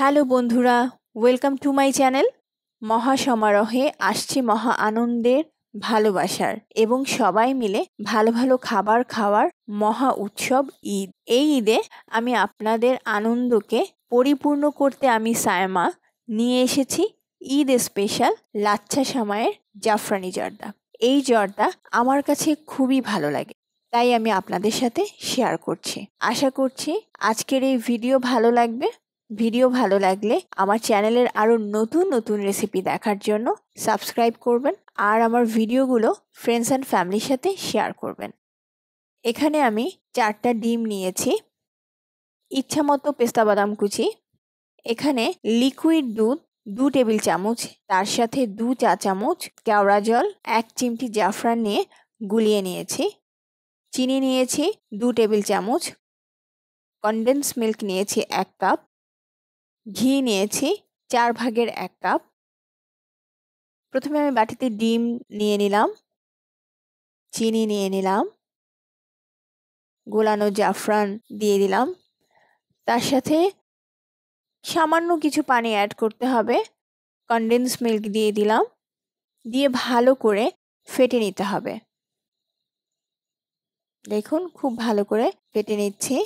Hello বন্ধুরা, welcome to my channel. মহা সমারোহে আসছে মহা আনন্দের, ভালোবাসার এবং সবাই মিলে ভালো ভালো খাবার খাওয়ার মহা উৎসব ঈদ। এই ঈদে আমি আপনাদের আনন্দকে পরিপূর্ণ করতে আমি সায়মা, নিয়ে এসেছি ঈদ স্পেশাল লাচ্ছা সামায়ের জাফরানি জর্দা। এই জর্দা আমার কাছে খুবই ভালো লাগে, তাই আমি আপনাদের সাথে শেয়ার করছি। আশা করছি আজকের এই ভিডিও ভালো লাগবে। ভিডিও ভালো লাগলে আমার চ্যানেলের আরও নতুন নতুন রেসিপি দেখার জন্য সাবস্ক্রাইব করবেন আর আমার ভিডিওগুলো ফ্রেন্ডস অ্যান্ড ফ্যামিলির সাথে শেয়ার করবেন। এখানে আমি চারটা ডিম নিয়েছি ইচ্ছা মতো পেস্তা বাদাম কুচি, এখানে লিকুইড দুধ, দু টেবিল চামচ, তার সাথে দু চা চামচ কেওড়া জল, এক চিমটি জাফরান নিয়ে গুলিয়ে নিয়েছি, চিনি নিয়েছি দু টেবিল চামচ কনডেন্স মিল্ক নিয়েছি এক কাপ ঘি নিয়েছি, চার ভাগের এক কাপ। প্রথমে আমি বাটিতে ডিম নিয়ে নিলাম, চিনি নিয়ে নিলাম, গোলানো জাফরান দিয়ে দিলাম। তার সাথে সামান্য কিছু পানি অ্যাড করতে হবে, কনডেন্স মিল্ক দিয়ে দিলাম, দিয়ে ভালো করে ফেটে নিতে হবে। দেখুন, খুব ভালো করে ফেটে নিচ্ছি।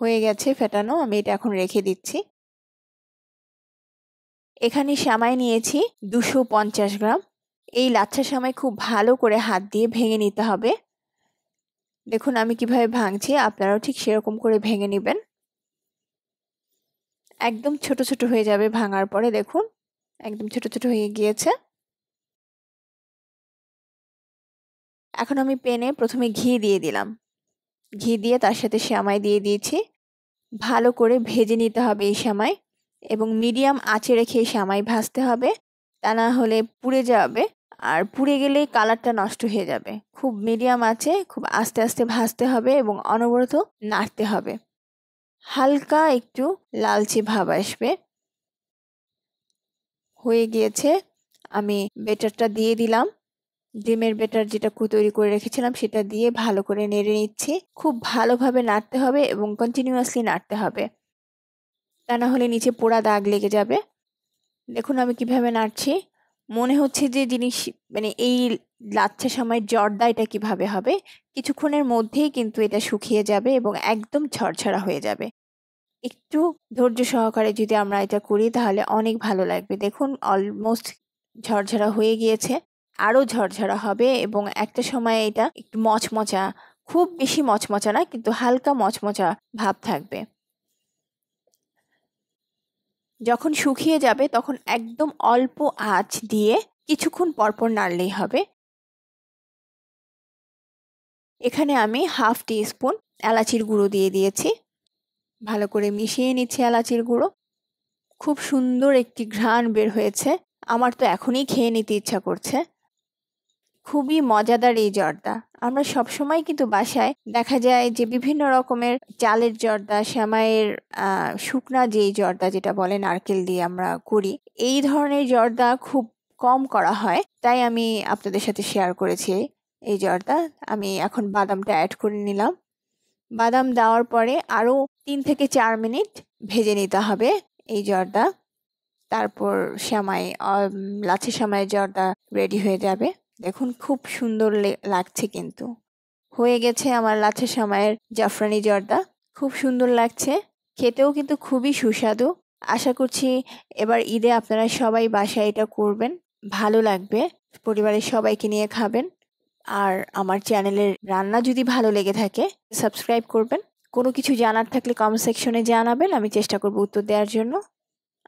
হয়ে গেছে ফেটানো, আমি এটা এখন রেখে দিচ্ছি। এখানে সামাই নিয়েছি দুশো পঞ্চাশ গ্রাম। এই লাচ্ছা সামাই খুব ভালো করে হাত দিয়ে ভেঙে নিতে হবে। দেখুন আমি কীভাবে ভাঙছি, আপনারাও ঠিক সেরকম করে ভেঙে নেবেন। একদম ছোট ছোট হয়ে যাবে ভাঙার পরে, দেখুন, একদম ছোট ছোট হয়ে গিয়েছে। এখন আমি পেনে প্রথমে ঘি দিয়ে দিলাম। ঘি দিয়ে তার সাথে শ্যামাই দিয়ে দিয়েছি। ভালো করে ভেজে নিতে হবে এই শ্যামাই এবং মিডিয়াম আঁচে রেখে এই শ্যামাই ভাজতে হবে। তা না হলে পুড়ে যাবে আর পুড়ে গেলে কালারটা নষ্ট হয়ে যাবে। খুব মিডিয়াম আছে খুব আস্তে আস্তে ভাজতে হবে এবং অনবরত নাড়তে হবে। হালকা একটু লালচে ভাব আসবে। হয়ে গিয়েছে। আমি বেটারটা দিয়ে দিলাম। ডিমের বেটার যেটা তৈরি করে রেখেছিলাম সেটা দিয়ে ভালো করে নেড়ে নিচ্ছি। খুব ভালোভাবে নাড়তে হবে এবং কন্টিনিউয়াসলি নাড়তে হবে। তা না হলে নিচে পোড়া দাগ লেগে যাবে। দেখুন আমি কীভাবে নাড়ছি। মনে হচ্ছে যে জিনিস মানে এই লাচ্ছা সময় জর্দা এটা কীভাবে হবে। কিছুক্ষণের মধ্যেই কিন্তু এটা শুকিয়ে যাবে এবং একদম ঝরঝরা হয়ে যাবে। একটু ধৈর্য সহকারে যদি আমরা এটা করি তাহলে অনেক ভালো লাগবে। দেখুন অলমোস্ট ঝরঝরা হয়ে গিয়েছে। আরও ঝরঝরা হবে এবং একটা সময় এটা একটু মচমচা, খুব বেশি মচমচা না, কিন্তু হালকা মচমচা ভাব থাকবে। যখন শুকিয়ে যাবে তখন একদম অল্প আঁচ দিয়ে কিছুক্ষণ পরপর নাড়লেই হবে। এখানে আমি হাফ টি স্পুন এলাচির গুঁড়ো দিয়ে দিয়েছি। ভালো করে মিশিয়ে নিচ্ছি এলাচির গুঁড়ো। খুব সুন্দর একটি ঘ্রাণ বের হয়েছে। আমার তো এখনই খেয়ে নিতে ইচ্ছা করছে। খুবই মজাদার এই জর্দা। আমরা সবসময় কিন্তু বাসায় দেখা যায় যে বিভিন্ন রকমের চালের জর্দা, শ্যামাইয়ের শুকনা যেই জর্দা যেটা বলে নারকেল দিয়ে আমরা করি, এই ধরনের জর্দা খুব কম করা হয়। তাই আমি আপনাদের সাথে শেয়ার করেছি এই জর্দা। আমি এখন বাদামটা অ্যাড করে নিলাম। বাদাম দেওয়ার পরে আরও তিন থেকে চার মিনিট ভেজে নিতে হবে এই জর্দা। তারপর শ্যামাই লাচ্ছি শ্যামাই জর্দা রেডি হয়ে যাবে। দেখুন, খুব সুন্দর লাগছে কিন্তু। হয়ে গেছে আমার লাচ্ছা সময়ের জাফরানি জর্দা। খুব সুন্দর লাগছে। খেতেও কিন্তু খুবই সুস্বাদু। আশা করছি এবার ঈদে আপনারা সবাই বাসায় এটা করবেন। ভালো লাগবে। পরিবারের সবাইকে নিয়ে খাবেন। আর আমার চ্যানেলের রান্না যদি ভালো লেগে থাকে, সাবস্ক্রাইব করবেন। কোনো কিছু জানার থাকলে কমেন্ট সেকশনে জানাবেন। আমি চেষ্টা করব উত্তর দেওয়ার জন্য।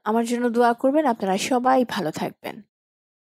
আমার জন্য দোয়া করবেন। আপনারা সবাই ভালো থাকবেন।